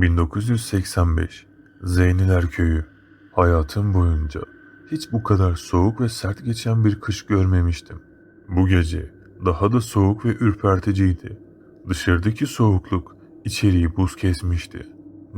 1985 Zeyniler Köyü Hayatım boyunca hiç bu kadar soğuk ve sert geçen bir kış görmemiştim. Bu gece daha da soğuk ve ürperticiydi. Dışarıdaki soğukluk içeriği buz kesmişti.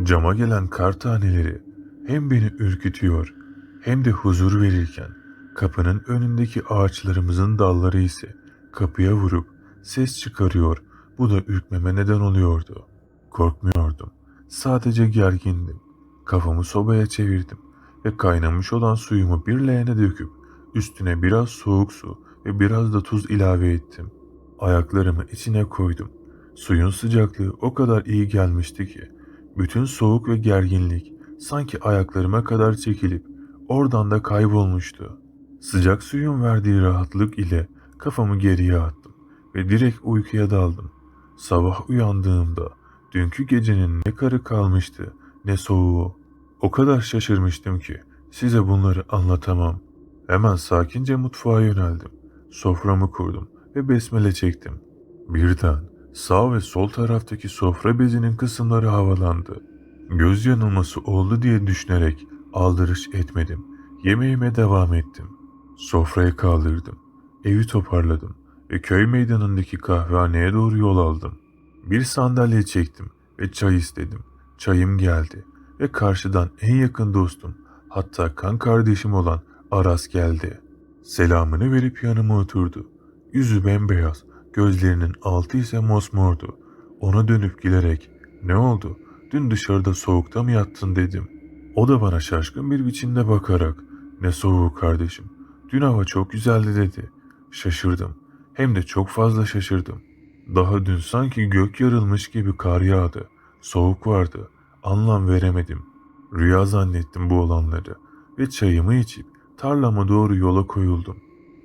Cama gelen kar taneleri hem beni ürkütüyor hem de huzur verirken kapının önündeki ağaçlarımızın dalları ise kapıya vurup ses çıkarıyor. Bu da ürkmeme neden oluyordu. Korkmuyordum. Sadece gergindim. Kafamı sobaya çevirdim ve kaynamış olan suyumu bir leğene döküp üstüne biraz soğuk su ve biraz da tuz ilave ettim. Ayaklarımı içine koydum. Suyun sıcaklığı o kadar iyi gelmişti ki bütün soğuk ve gerginlik sanki ayaklarıma kadar çekilip oradan da kaybolmuştu. Sıcak suyun verdiği rahatlık ile kafamı geriye attım ve direkt uykuya daldım. Sabah uyandığımda dünkü gecenin ne karı kalmıştı ne soğuğu. O kadar şaşırmıştım ki size bunları anlatamam. Hemen sakince mutfağa yöneldim. Soframı kurdum ve besmele çektim. Birden sağ ve sol taraftaki sofra bezinin kısımları havalandı. Göz yanılması oldu diye düşünerek aldırış etmedim. Yemeğime devam ettim. Sofrayı kaldırdım. Evi toparladım ve köy meydanındaki kahvehaneye doğru yol aldım. Bir sandalye çektim ve çay istedim. Çayım geldi ve karşıdan en yakın dostum hatta kan kardeşim olan Aras geldi. Selamını verip yanıma oturdu. Yüzü bembeyaz, gözlerinin altı ise mosmordu. Ona dönüp gülerek ne oldu dün dışarıda soğukta mı yattın dedim. O da bana şaşkın bir biçimde bakarak ne soğuğu kardeşim dün hava çok güzeldi dedi. Şaşırdım hem de çok fazla şaşırdım. Daha dün sanki gök yarılmış gibi kar yağdı. Soğuk vardı. Anlam veremedim. Rüya zannettim bu olanları ve çayımı içip tarlama doğru yola koyuldum.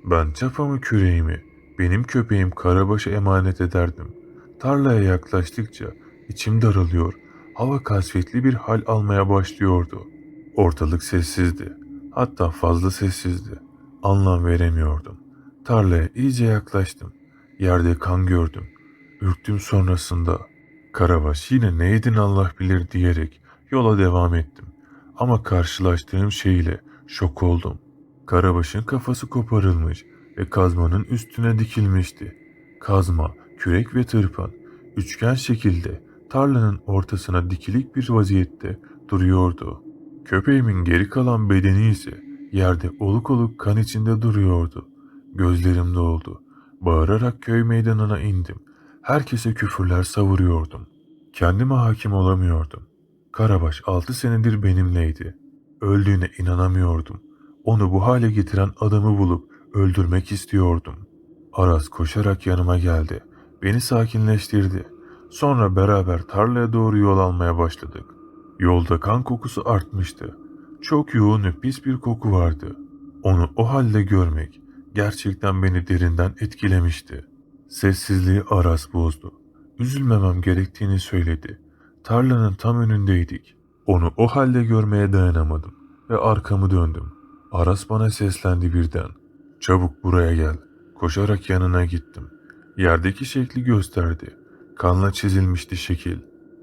Ben çapamı küreğimi benim köpeğim Karabaş'a emanet ederdim. Tarlaya yaklaştıkça içim daralıyor, hava kasvetli bir hal almaya başlıyordu. Ortalık sessizdi, hatta fazla sessizdi. Anlam veremiyordum. Tarlaya iyice yaklaştım. Yerde kan gördüm. Ürktüm sonrasında. Karabaş yine ne yedin Allah bilir diyerek yola devam ettim. Ama karşılaştığım şeyle şok oldum. Karabaş'ın kafası koparılmış ve kazmanın üstüne dikilmişti. Kazma, kürek ve tırpan üçgen şekilde tarlanın ortasına dikilik bir vaziyette duruyordu. Köpeğimin geri kalan bedeni ise yerde oluk oluk kan içinde duruyordu. Gözlerim doldu. Bağırarak köy meydanına indim. Herkese küfürler savuruyordum. Kendime hakim olamıyordum. Karabaş altı senedir benimleydi. Öldüğüne inanamıyordum. Onu bu hale getiren adamı bulup öldürmek istiyordum. Aras koşarak yanıma geldi. Beni sakinleştirdi. Sonra beraber tarlaya doğru yol almaya başladık. Yolda kan kokusu artmıştı. Çok yoğun ve pis bir koku vardı. Onu o halde görmek gerçekten beni derinden etkilemişti. Sessizliği Aras bozdu. Üzülmemem gerektiğini söyledi. Tarlanın tam önündeydik. Onu o halde görmeye dayanamadım ve arkamı döndüm. Aras bana seslendi birden. Çabuk buraya gel. Koşarak yanına gittim. Yerdeki şekli gösterdi. Kanla çizilmişti şekil.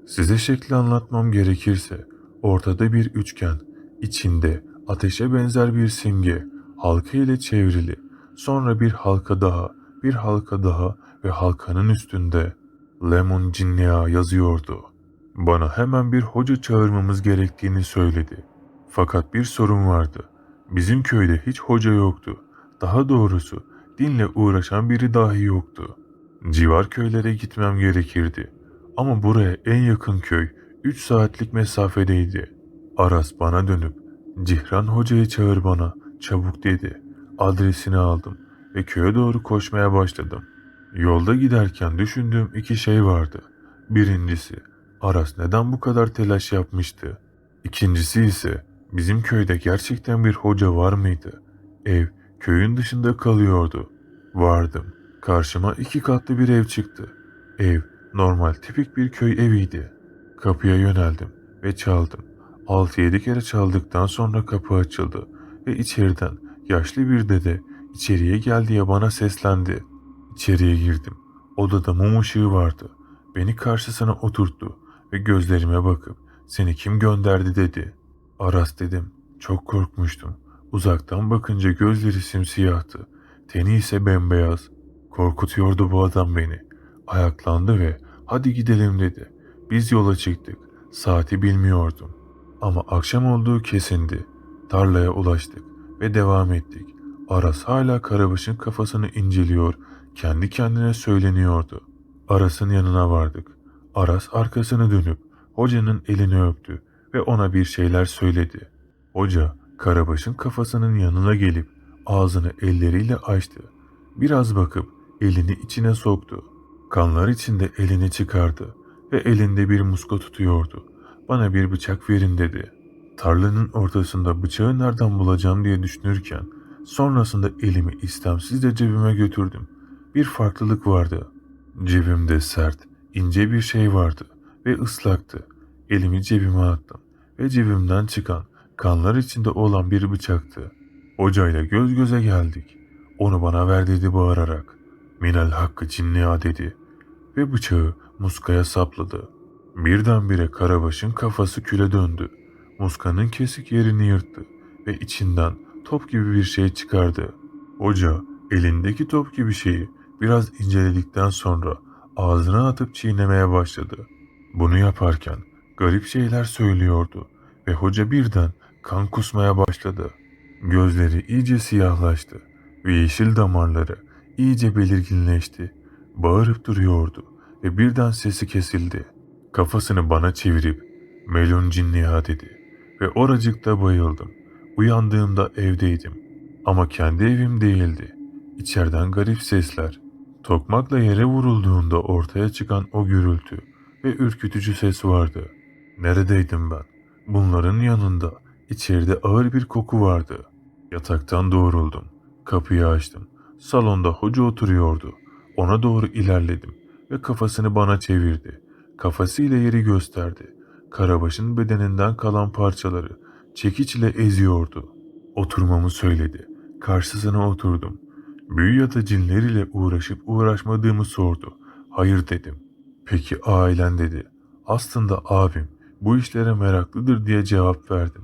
Size şekli anlatmam gerekirse ortada bir üçgen, içinde ateşe benzer bir simge, halka ile çevrili. Sonra bir halka daha, bir halka daha ve halkanın üstünde Lemon Cinnea yazıyordu. Bana hemen bir hoca çağırmamız gerektiğini söyledi. Fakat bir sorun vardı. Bizim köyde hiç hoca yoktu. Daha doğrusu dinle uğraşan biri dahi yoktu. Civar köylere gitmem gerekirdi. Ama buraya en yakın köy 3 saatlik mesafedeydi. Aras bana dönüp Cihran hocayı çağır bana çabuk dedi. Adresini aldım ve köye doğru koşmaya başladım. Yolda giderken düşündüğüm iki şey vardı. Birincisi Aras neden bu kadar telaş yapmıştı? İkincisi ise bizim köyde gerçekten bir hoca var mıydı? Ev köyün dışında kalıyordu. Vardım. Karşıma iki katlı bir ev çıktı. Ev normal tipik bir köy eviydi. Kapıya yöneldim ve çaldım. 6-7 kere çaldıktan sonra kapı açıldı ve içeriden yaşlı bir dede içeriye gel diye bana seslendi. İçeriye girdim. Odada mum ışığı vardı. Beni karşısına oturttu ve gözlerime bakıp seni kim gönderdi dedi. Aras dedim. Çok korkmuştum. Uzaktan bakınca gözleri simsiyahtı. Teni ise bembeyaz. Korkutuyordu bu adam beni. Ayaklandı ve hadi gidelim dedi. Biz yola çıktık. Saati bilmiyordum. Ama akşam olduğu kesindi. Tarlaya ulaştık ve devam ettik. Aras hala Karabaş'ın kafasını inceliyor, kendi kendine söyleniyordu. Aras'ın yanına vardık. Aras arkasını dönüp hocanın elini öptü ve ona bir şeyler söyledi. Hoca Karabaş'ın kafasının yanına gelip ağzını elleriyle açtı. Biraz bakıp elini içine soktu. Kanlar içinde elini çıkardı ve elinde bir muska tutuyordu. Bana bir bıçak verin dedi. Tarlanın ortasında bıçağı nereden bulacağım diye düşünürken sonrasında elimi istemsizce cebime götürdüm. Bir farklılık vardı. Cebimde sert, ince bir şey vardı ve ıslaktı. Elimi cebime attım ve cebimden çıkan kanlar içinde olan bir bıçaktı. Hocayla göz göze geldik. Onu bana ver dedi bağırarak. Minel hakkı cinniya dedi ve bıçağı muskaya sapladı. Birdenbire Karabaş'ın kafası küle döndü. Muskanın kesik yerini yırttı ve içinden top gibi bir şey çıkardı. Hoca elindeki top gibi şeyi biraz inceledikten sonra ağzına atıp çiğnemeye başladı. Bunu yaparken garip şeyler söylüyordu ve hoca birden kan kusmaya başladı. Gözleri iyice siyahlaştı ve yeşil damarları iyice belirginleşti. Bağırıp duruyordu ve birden sesi kesildi. Kafasını bana çevirip Melun Cinniha dedi ve oracıkta bayıldım. Uyandığımda evdeydim ama kendi evim değildi. İçeriden garip sesler. Tokmakla yere vurulduğunda ortaya çıkan o gürültü ve ürkütücü ses vardı. Neredeydim ben? Bunların yanında içeride ağır bir koku vardı. Yataktan doğruldum. Kapıyı açtım. Salonda hoca oturuyordu. Ona doğru ilerledim ve kafasını bana çevirdi. Kafasıyla yeri gösterdi. Karabaş'ın bedeninden kalan parçaları çekiç ile eziyordu. Oturmamı söyledi. Karşısına oturdum. Büyü ya da cinler uğraşıp uğraşmadığımı sordu. Hayır dedim. Peki ailen dedi. Aslında abim bu işlere meraklıdır diye cevap verdim.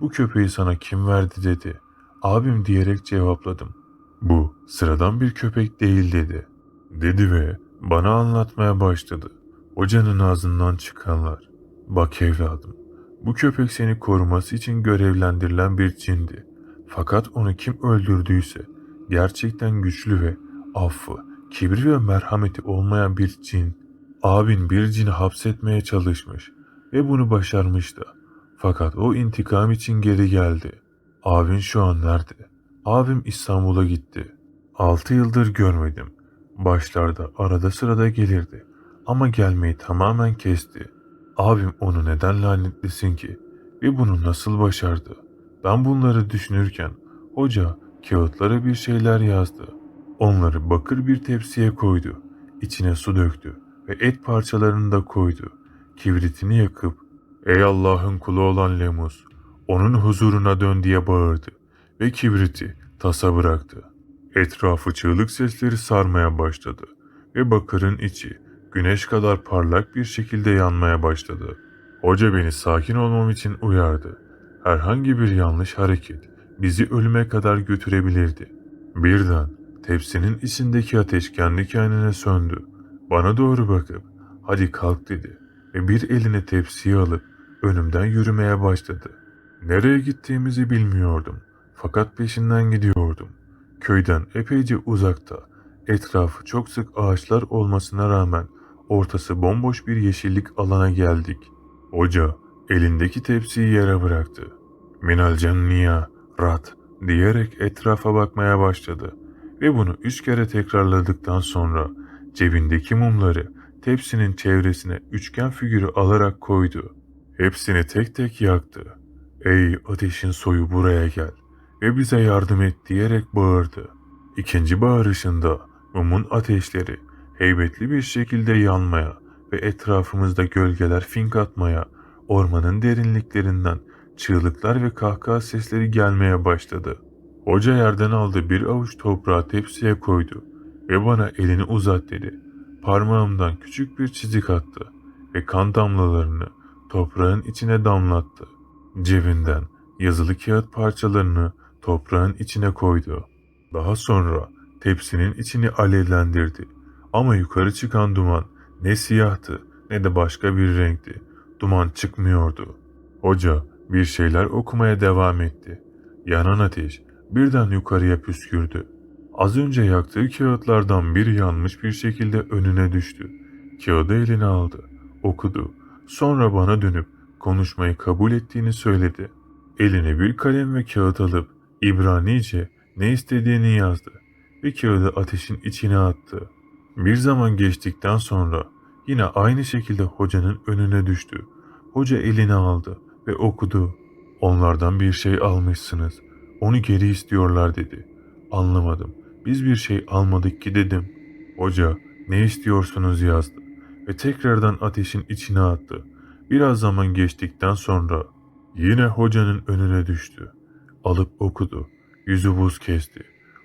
Bu köpeği sana kim verdi dedi. Abim diyerek cevapladım. Bu sıradan bir köpek değil dedi. Dedi ve bana anlatmaya başladı. Hocanın ağzından çıkanlar. Bak evladım, bu köpek seni koruması için görevlendirilen bir cindi. Fakat onu kim öldürdüyse gerçekten güçlü ve affı, kibri ve merhameti olmayan bir cin. Abin bir cini hapsetmeye çalışmış ve bunu başarmıştı. Fakat o intikam için geri geldi. Abin şu an nerede? Abim İstanbul'a gitti. Altı yıldır görmedim. Başlarda arada sırada gelirdi. Ama gelmeyi tamamen kesti. Abim onu neden lanetlesin ki? Ve bunu nasıl başardı? Ben bunları düşünürken hoca kağıtlara bir şeyler yazdı. Onları bakır bir tepsiye koydu. İçine su döktü ve et parçalarını da koydu. Kibritini yakıp ''Ey Allah'ın kulu olan Lemus, onun huzuruna dön'' diye bağırdı ve kibriti tasa bıraktı. Etrafı çığlık sesleri sarmaya başladı ve bakırın içi güneş kadar parlak bir şekilde yanmaya başladı. Hoca beni sakin olmam için uyardı. Herhangi bir yanlış hareket bizi ölüme kadar götürebilirdi. Birden tepsinin içindeki ateş kendi kendine söndü. Bana doğru bakıp hadi kalk dedi ve bir eline tepsiyi alıp önümden yürümeye başladı. Nereye gittiğimizi bilmiyordum fakat peşinden gidiyordum. Köyden epeyce uzakta, etrafı çok sık ağaçlar olmasına rağmen ortası bomboş bir yeşillik alana geldik. Hoca elindeki tepsiyi yere bıraktı. Minal canniya, rat diyerek etrafa bakmaya başladı ve bunu üç kere tekrarladıktan sonra cebindeki mumları tepsinin çevresine üçgen figürü alarak koydu. Hepsini tek tek yaktı. Ey ateşin soyu buraya gel ve bize yardım et diyerek bağırdı. İkinci bağırışında mumun ateşleri heybetli bir şekilde yanmaya ve etrafımızda gölgeler fink atmaya, ormanın derinliklerinden çığlıklar ve kahkaha sesleri gelmeye başladı. Hoca yerden aldı bir avuç toprağı tepsiye koydu ve bana elini uzat dedi. Parmağımdan küçük bir çizik attı ve kan damlalarını toprağın içine damlattı. Cebinden yazılı kağıt parçalarını toprağın içine koydu. Daha sonra tepsinin içini alevlendirdi. Ama yukarı çıkan duman ne siyahtı ne de başka bir renkti. Duman çıkmıyordu. Hoca bir şeyler okumaya devam etti. Yanan ateş birden yukarıya püskürdü. Az önce yaktığı kağıtlardan biri yanmış bir şekilde önüne düştü. Kağıdı eline aldı, okudu. Sonra bana dönüp konuşmayı kabul ettiğini söyledi. Eline bir kalem ve kağıt alıp İbranice ne istediğini yazdı ve kağıdı ateşin içine attı. Bir zaman geçtikten sonra yine aynı şekilde hocanın önüne düştü. Hoca elini aldı ve okudu. Onlardan bir şey almışsınız. Onu geri istiyorlar dedi. Anlamadım. Biz bir şey almadık ki dedim. Hoca ne istiyorsunuz yazdı ve tekrardan ateşin içine attı. Biraz zaman geçtikten sonra yine hocanın önüne düştü. Alıp okudu. Yüzü buz kesti.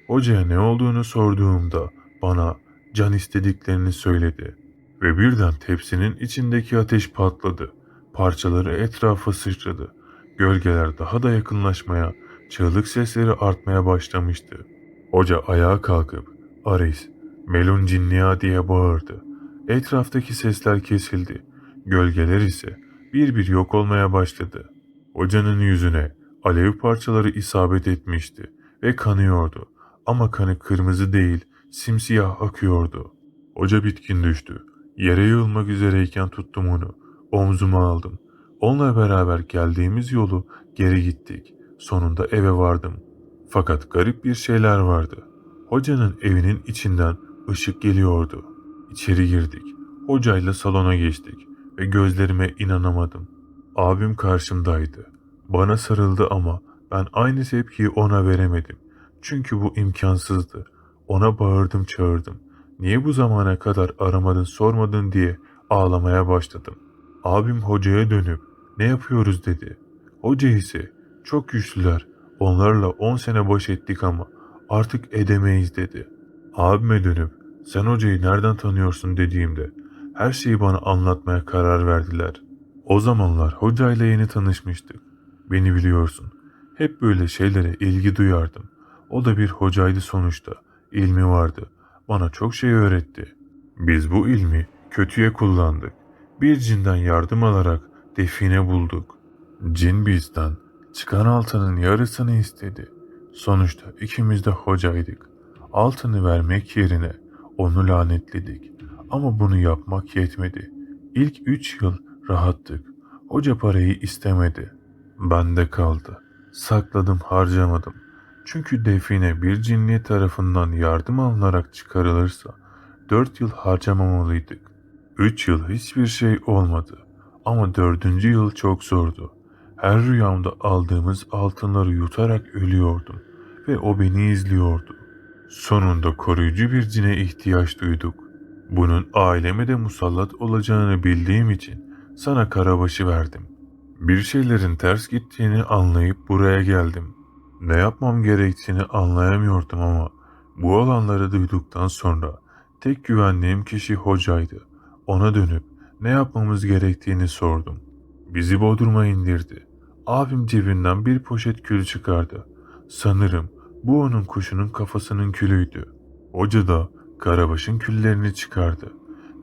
Hocaya ne olduğunu sorduğumda bana can istediklerini söyledi. Ve birden tepsinin içindeki ateş patladı. Parçaları etrafa sıçradı. Gölgeler daha da yakınlaşmaya, çığlık sesleri artmaya başlamıştı. Hoca ayağa kalkıp Aris, Melun Cinniya diye bağırdı. Etraftaki sesler kesildi. Gölgeler ise bir bir yok olmaya başladı. Hocanın yüzüne alev parçaları isabet etmişti ve kanıyordu. Ama kanı kırmızı değil, simsiyah akıyordu. Hoca bitkin düştü. Yere yığılmak üzereyken tuttum onu. Omzuma aldım. Onunla beraber geldiğimiz yolu geri gittik. Sonunda eve vardım. Fakat garip bir şeyler vardı. Hocanın evinin içinden ışık geliyordu. İçeri girdik. Hocayla salona geçtik ve gözlerime inanamadım. Abim karşımdaydı. Bana sarıldı ama ben aynı tepkiyi ona veremedim. Çünkü bu imkansızdı. Ona bağırdım çağırdım. Niye bu zamana kadar aramadın sormadın diye ağlamaya başladım. Abim hocaya dönüp ne yapıyoruz dedi. Hoca ise çok güçlüler. Onlarla 10 sene baş ettik ama artık edemeyiz dedi. Abime dönüp sen hocayı nereden tanıyorsun dediğimde her şeyi bana anlatmaya karar verdiler. O zamanlar hocayla yeni tanışmıştık. Beni biliyorsun. Hep böyle şeylere ilgi duyardım. O da bir hocaydı sonuçta. İlmi vardı. Bana çok şey öğretti. Biz bu ilmi kötüye kullandık. Bir cinden yardım alarak define bulduk. Cin bizden çıkan altının yarısını istedi. Sonuçta ikimiz de hocaydık. Altını vermek yerine onu lanetledik. Ama bunu yapmak yetmedi. İlk üç yıl rahattık. Hoca parayı istemedi. Bende kaldı. Sakladım harcamadım. Çünkü define bir cinni tarafından yardım alınarak çıkarılırsa dört yıl harcamamalıydık. Üç yıl hiçbir şey olmadı. Ama dördüncü yıl çok zordu. Her rüyamda aldığımız altınları yutarak ölüyordum ve o beni izliyordu. Sonunda koruyucu bir cine ihtiyaç duyduk. Bunun aileme de musallat olacağını bildiğim için sana karabaşı verdim. Bir şeylerin ters gittiğini anlayıp buraya geldim. Ne yapmam gerektiğini anlayamıyordum ama bu olanları duyduktan sonra tek güvendiğim kişi hocaydı. Ona dönüp ne yapmamız gerektiğini sordum. Bizi Bodrum'a indirdi. Abim cebinden bir poşet kül çıkardı. Sanırım bu onun kuşunun kafasının külüydü. Hoca da karabaşın küllerini çıkardı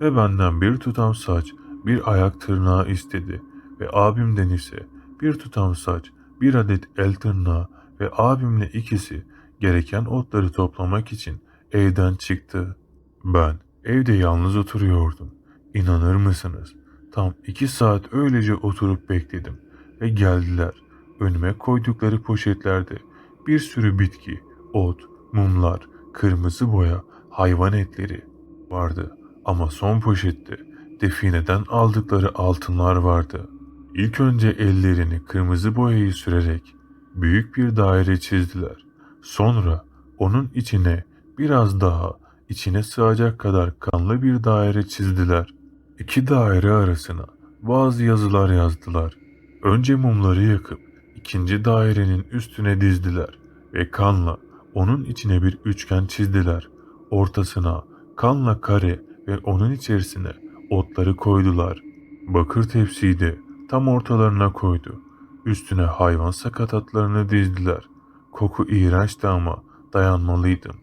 ve benden bir tutam saç, bir ayak tırnağı istedi ve abimden ise bir tutam saç, bir adet el tırnağı ve abimle ikisi gereken otları toplamak için evden çıktı. Ben evde yalnız oturuyordum. İnanır mısınız? Tam iki saat öylece oturup bekledim ve geldiler. Önüme koydukları poşetlerde bir sürü bitki, ot, mumlar, kırmızı boya, hayvan etleri vardı. Ama son poşette defineden aldıkları altınlar vardı. İlk önce ellerini kırmızı boyayı sürerek büyük bir daire çizdiler. Sonra onun içine biraz daha içine sığacak kadar kanlı bir daire çizdiler. İki daire arasına bazı yazılar yazdılar. Önce mumları yakıp ikinci dairenin üstüne dizdiler ve kanla onun içine bir üçgen çizdiler. Ortasına kanla kare ve onun içerisine otları koydular. Bakır tepsiyi de tam ortalarına koydu. Üstüne hayvan sakatatlarını dizdiler. Koku iğrençti ama dayanmalıydım.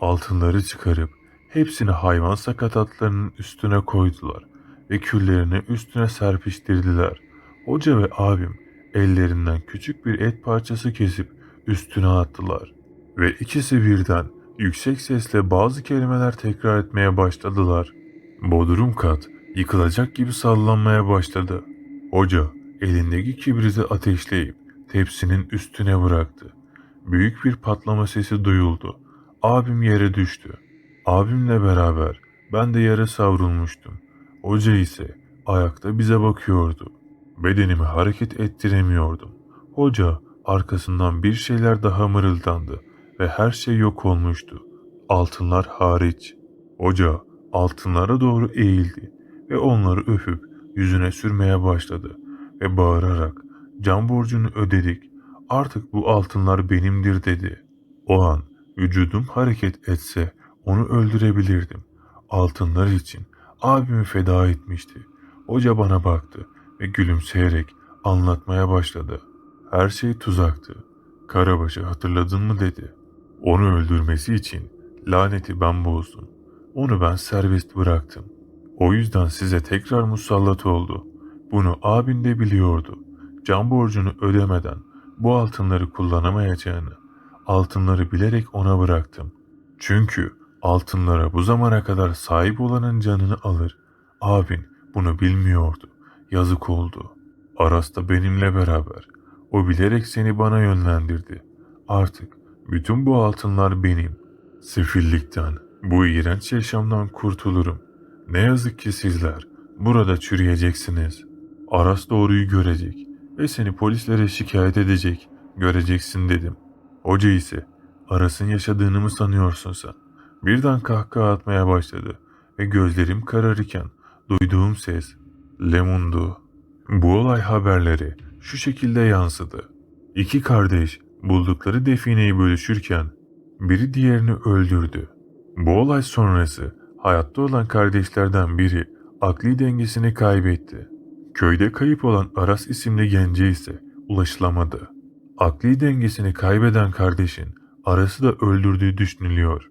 Altınları çıkarıp hepsini hayvan sakatatlarının üstüne koydular ve küllerini üstüne serpiştirdiler. Hoca ve abim ellerinden küçük bir et parçası kesip üstüne attılar. Ve ikisi birden yüksek sesle bazı kelimeler tekrar etmeye başladılar. Bodrum kat yıkılacak gibi sallanmaya başladı. Hoca elindeki kibriti ateşleyip tepsinin üstüne bıraktı. Büyük bir patlama sesi duyuldu. Abim yere düştü. Abimle beraber ben de yere savrulmuştum. Hoca ise ayakta bize bakıyordu. Bedenimi hareket ettiremiyordum. Hoca arkasından bir şeyler daha mırıldandı ve her şey yok olmuştu. Altınlar hariç. Hoca altınlara doğru eğildi ve onları öpüp yüzüne sürmeye başladı ve bağırarak can borcunu ödedik artık bu altınlar benimdir dedi. O an vücudum hareket etse onu öldürebilirdim. Altınlar için abimi feda etmişti. Hoca bana baktı ve gülümseyerek anlatmaya başladı. Her şey tuzaktı. Karabaş'ı hatırladın mı dedi. Onu öldürmesi için laneti ben bozdum. Onu ben serbest bıraktım. O yüzden size tekrar musallat oldu. Bunu abin de biliyordu. Can borcunu ödemeden bu altınları kullanamayacağını, altınları bilerek ona bıraktım. Çünkü altınlara bu zamana kadar sahip olanın canını alır. Abin bunu bilmiyordu. Yazık oldu. Aras da benimle beraber. O bilerek seni bana yönlendirdi. Artık bütün bu altınlar benim. Sefillikten, bu iğrenç yaşamdan kurtulurum. Ne yazık ki sizler burada çürüyeceksiniz. Aras doğruyu görecek ve seni polislere şikayet edecek. Göreceksin dedim. Hoca ise Aras'ın yaşadığını mı sanıyorsun sen? Birden kahkaha atmaya başladı ve gözlerim kararırken duyduğum ses Lemundu. Bu olay haberleri şu şekilde yansıdı. İki kardeş buldukları defineyi bölüşürken biri diğerini öldürdü. Bu olay sonrası hayatta olan kardeşlerden biri akli dengesini kaybetti. Köyde kayıp olan Aras isimli gence ise ulaşılamadı. Akli dengesini kaybeden kardeşin Aras'ı da öldürdüğü düşünülüyor.